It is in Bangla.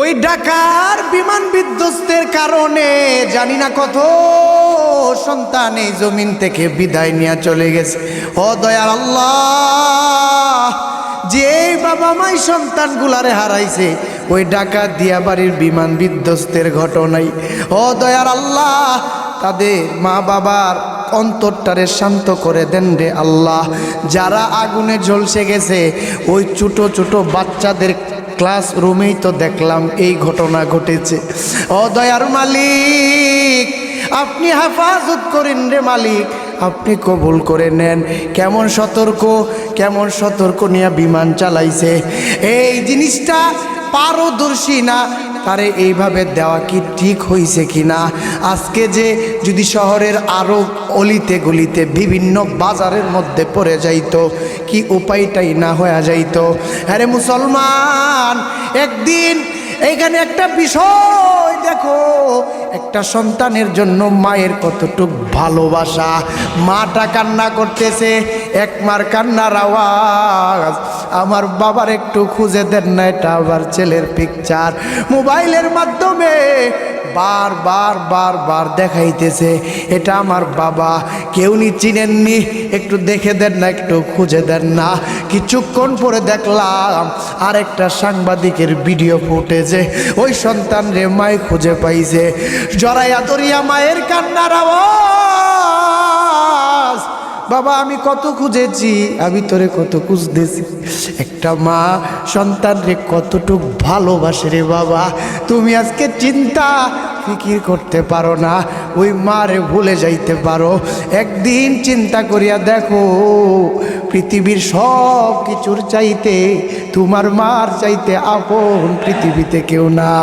ওই ডাকার বিমান বিধ্বস্তের কারণে জানি না কত সন্তান এই জমিন থেকে বিদায় নিয়ে চলে গেছে। ও দয়ার আল্লাহ, যে বাবা মাই সন্তানগুলারে হারাইছে, ওই ঢাকা দিয়া বাড়ির বিমান বিধ্বস্তের ঘটনাই। ও দয়ার আল্লাহ, তাদের মা বাবার অন্তরটারে শান্ত করে দেন রে আল্লাহ। যারা আগুনে ঝলসে গেছে, ওই ছোটো ছোটো বাচ্চাদের ক্লাস রুমেই তো দেখলাম এই ঘটনা ঘটেছে। ও দয়ার মালিক, আপনি হেফাজত করেন রে মালিক, আপনি কবুল করে নেন। কেমন সতর্ক কেমন সতর্ক নিয়ে বিমান চালাইছে। এই জিনিসটা পারদর্শী না তারে এইভাবে দেওয়া কি ঠিক হয়েছে কি না আজকে যে যদি শহরের আরও অলিতে গলিতে বিভিন্ন বাজারের মধ্যে পড়ে যাইত, কি উপায়টাই না হয়ে যাইত? হ্যাঁ মুসলমান, একদিন এইখানে একটা বিষয়, দেখো, একটা সন্তানের জন্য মায়ের কতটুক ভালোবাসা। মাটা কান্না করতেছে, এক মার কান্নার আওয়াজ। আমার বাবার একটু খুঁজে দেন না, এটা আবার ছেলের পিকচার মোবাইলের মাধ্যমে বার বার বার বার দেখাইতেছে, এটা আমার বাবা। কেউ নি চিনেননি? একটু দেখে দেন না, একটু খুঁজে দেন না। কিছুক্ষণ পরে দেখলাম আরেকটা সাংবাদিকের ভিডিও ফুটেছে। ওই সন্তান রে মায় খুঁজে পাইছে। জরাইয়া দরিয়া মায়ের কান্নার আওয়াজ! বাবা, আমি কত খুঁজেছি, আমি তোরে কত খুঁজতেছি। একটা মা সন্তান রে কতটুক ভালোবাসে রে বাবা, তুমি আজকে চিন্তা ফিকির করতে পারো না, ওই মারে ভুলে যাইতে পারো। একদিন চিন্তা করিয়া দেখো, পৃথিবীর সব কিছুর চাইতে তোমার মার চাইতে আপন পৃথিবীতে কেউ না।